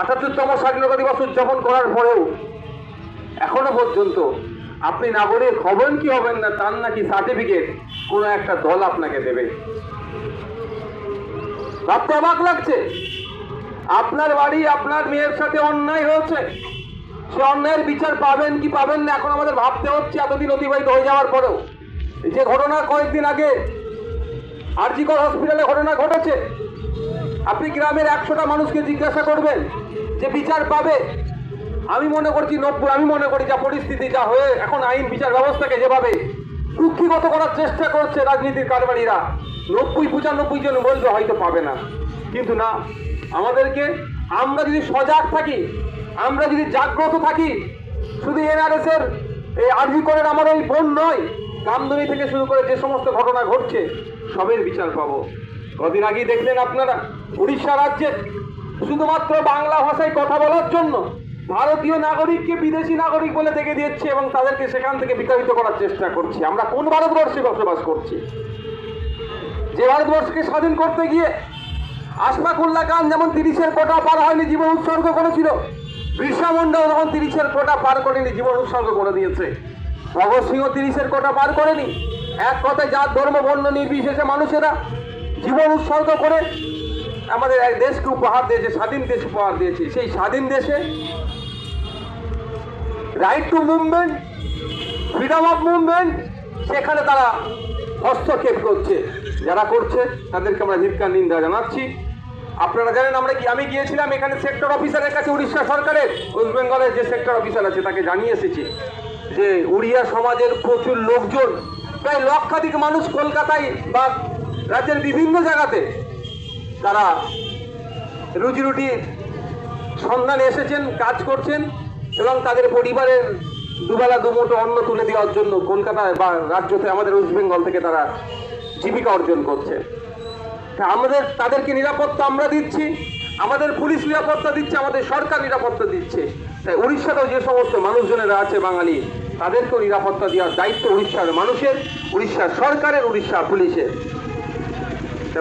আটাত্তরতম স্বাধীনতা দিবস উদযাপন করার পরেও এখনও পর্যন্ত আপনি নাগরিক হবেন কি হবেন না, তার নাকি সার্টিফিকেট কোনো একটা দল আপনাকে দেবে। ভাবতে অবাক লাগছে। আপনার বাড়ি, আপনার মেয়ের সাথে অন্যায় হয়েছে। সে অন্যায়ের বিচার পাবেন কি পাবেন না, এখন আমাদের ভাবতে হচ্ছে এতদিন অতিবাহিত হয়ে যাওয়ার পরেও। এই যে ঘটনা কয়েকদিন আগে আরজিকর হসপিটালে ঘটনা ঘটেছে। আপনি গ্রামের একশোটা মানুষকে জিজ্ঞাসা করবেন যে বিচার পাবে, আমি মনে করছি নব্বই, আমি মনে করি যা পরিস্থিতি, যা হয়ে এখন আইন বিচার ব্যবস্থাকে যেভাবে কুক্ষিগত করার চেষ্টা করছে রাজনীতির কারবারিরা, নব্বই, পঁচানব্বই জন বলবে হয়তো পাবে না। কিন্তু না, আমাদেরকে আমরা যদি সজাগ থাকি, আমরা যদি জাগ্রত থাকি, শুধু এনআরএস এর এই আর্জি করেন আমার ওই বোন নয় কামদুনি থেকে শুরু করে যে সমস্ত ঘটনা ঘটছে, সবের বিচার পাবো। কদিন আগেই দেখলেন আপনারা উড়িষ্যা রাজ্যে শুধুমাত্র বাংলা ভাষায় কথা বলার জন্য ভারতীয় নাগরিককে বিদেশি নাগরিক বলে দেখে দিচ্ছে এবং তাদেরকে সেখান থেকে বিতাড়িত করার চেষ্টা করছি। আমরা কোন ভারতবর্ষে বসবাস করছি? যে ভারতবর্ষকে স্বাধীন করতে গিয়ে আশফাকুল্লাহ খান যেমন তিরিশের কোটা পার হয়নি জীবন উৎসর্গ করেছিল, বিরসা মুন্ডাও যখন তিরিশের কোটা পার করেনি জীবন উৎসর্গ করে দিয়েছে। ভগৎ সিংহ তিরিশের কোটা পার করেনি। এক কথায় জাত, ধর্ম, বর্ণ নির্বিশেষে মানুষেরা জীবন উৎসর্গ করে আমাদের এক দেশকে উপহার দিয়েছে, স্বাধীন দেশ উপহার দিয়েছে। সেই স্বাধীন দেশে right to movement freedom of movement সেখানে তারা হস্তক্ষেপ করছে। যারা করছে, তাদেরকে আমরা ধিক্কার, নিন্দা জানাচ্ছি। আপনারা জানেন, আমরা কি আমি গিয়েছিলাম এখানে সেক্টর অফিসারের কাছে, উড়িষ্যা সরকারের ওয়েস্ট বেঙ্গলের যে সেক্টর অফিসার আছে, তাকে জানিয়ে এসেছি যে উড়িয়া সমাজের প্রচুর লোকজন, প্রায় লক্ষাধিক মানুষ কলকাতায় বা রাজ্যের বিভিন্ন জায়গাতে তারা রুজি রুটির সন্ধানে এসেছেন, কাজ করছেন এবং তাদের পরিবারের দুবেলা দুমুঠো অন্ন তুলে দেওয়ার জন্য কলকাতায় বা রাজ্যতে আমাদের ওয়েস্ট বেঙ্গল থেকে তারা জীবিকা অর্জন করছে। আমাদের, তাদেরকে নিরাপত্তা আমরা দিচ্ছি, আমাদের পুলিশ নিরাপত্তা দিচ্ছে, আমাদের সরকার নিরাপত্তা দিচ্ছে। তাই উড়িষ্যাতেও যে সমস্ত মানুষজনেরা আছে বাঙালি, তাদেরকেও নিরাপত্তা দেওয়ার দায়িত্ব উড়িষ্যার মানুষের, উড়িষ্যার সরকারের উড়িষ্যা পুলিশের।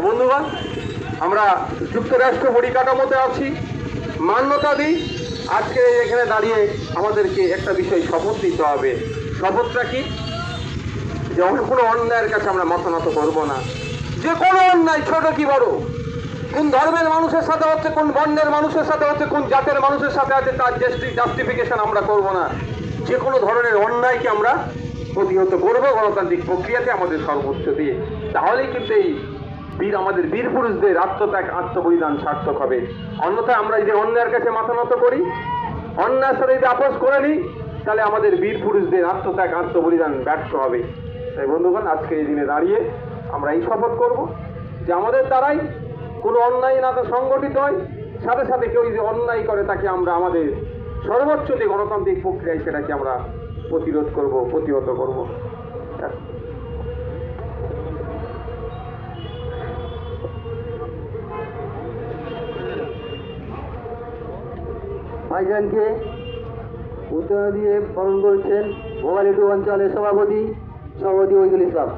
বন্ধুগণ আমরা যুক্তরাষ্ট্র পরিকাঠামোতে আছি। মান্যতা দিই আজকে এখানে দাঁড়িয়ে আমাদেরকে একটা বিষয় শপথ দিতে হবে। শপথটা কি? যে কোনো অন্যায়ের কাছে আমরা মতানত করব না। যে কোনো অন্যায়, ছোট কি বড়? কোন ধর্মের মানুষের সাথে হচ্ছে, কোন বর্ণের মানুষের সাথে হচ্ছে, কোন জাতের মানুষের সাথে আছে, তার জাস্টিফিকেশন আমরা করব না। যে কোনো ধরনের অন্যায়কে আমরা প্রতিহত করব গণতান্ত্রিক প্রক্রিয়াতে আমাদের সর্বোচ্চ দিয়ে। তাহলেই কিন্তু এই বীর আমাদের বীর পুরুষদের আত্মত্যাগ আত্মবলিদান সার্থক হবে। অন্যথায় আমরা যদি অন্যায়ের কাছে মাথা নত করি, অন্যায়ের সাথে যদি আপোষ করে নিই, তাহলে আমাদের বীর পুরুষদের আত্মত্যাগ, আত্মবলিদান ব্যর্থ হবে। তাই বন্ধুগণ, আজকে এই দিনে দাঁড়িয়ে আমরা এই শপথ করব যে আমাদের দ্বারাই কোনো অন্যায় না তো সংগঠিত হয়, সাথে সাথে কেউ যদি অন্যায় করে, তাকে আমরা আমাদের সর্বোচ্চ যে গণতান্ত্রিক প্রক্রিয়ায় সেটাকে আমরা প্রতিরোধ করব, প্রতিহত করব। ভাইজানকে উত্তর দিয়ে বরণ করেছেন ভোগালিটু অঞ্চলের সভাপতি সভাপতি ওইদুল ইসলাম।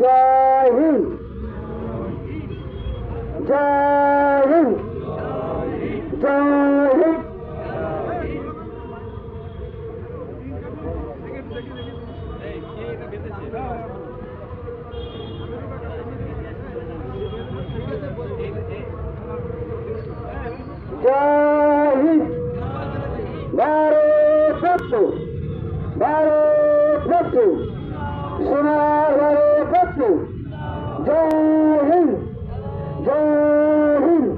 জয় হিন্দ! জয় হিন্দ! জয় জয় ভারত রত্ন ভারত রত্ন সোনার ভারত রত্ন জয় হিন্দ জয় হিন্দ,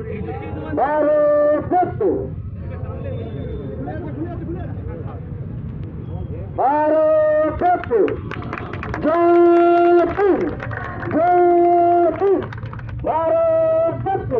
ভারত রত্ন ভারত রত্ন জয় হিন্দ জয় হিন্দ, ভারত রত্ন